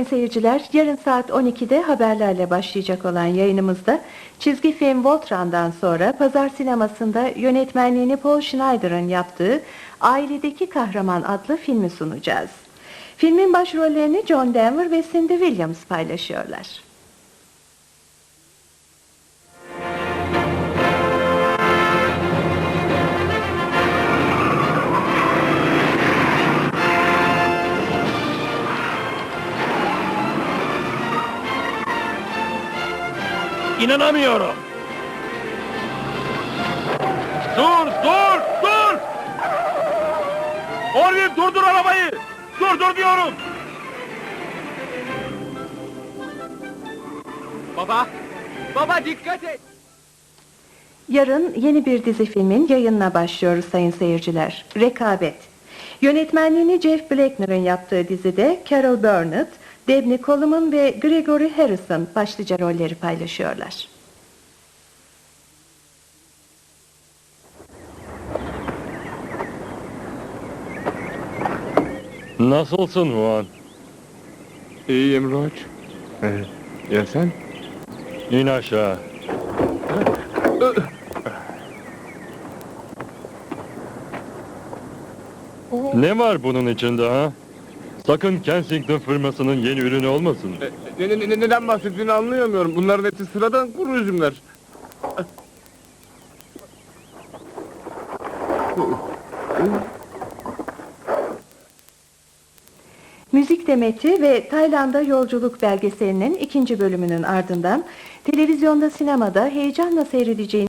Sayın seyirciler, yarın saat 12'de haberlerle başlayacak olan yayınımızda çizgi film Voltran'dan sonra Pazar Sineması'nda yönetmenliğini Paul Schneider'ın yaptığı Ailedeki Kahraman adlı filmi sunacağız. Filmin başrollerini John Denver ve Cindy Williams paylaşıyorlar. İnanamıyorum. Dur, dur, dur! Orville durdur arabayı! Durdur diyorum! Baba! Baba dikkat et! Yarın yeni bir dizi filmin yayınına başlıyoruz sayın seyirciler. Rekabet. Yönetmenliğini Jeff Blackner'ın yaptığı dizide Carol Burnett, Debney Coleman ve Gregory Harrison başlıca rolleri paylaşıyorlar. Nasılsın Juan? İyiyim Roç. Ee, ya sen? İn aşağı. Ne var bunun içinde ha? Sakın Kensington firmasının yeni ürünü olmasın. E, ne, ne, ne- neden bahsettiğini anlayamıyorum. Bunların hepsi sıradan kuru üzümler. Müzik Demeti ve Tayland'a Yolculuk belgeselinin ikinci bölümünün ardından televizyonda sinemada heyecanla seyredeceğiniz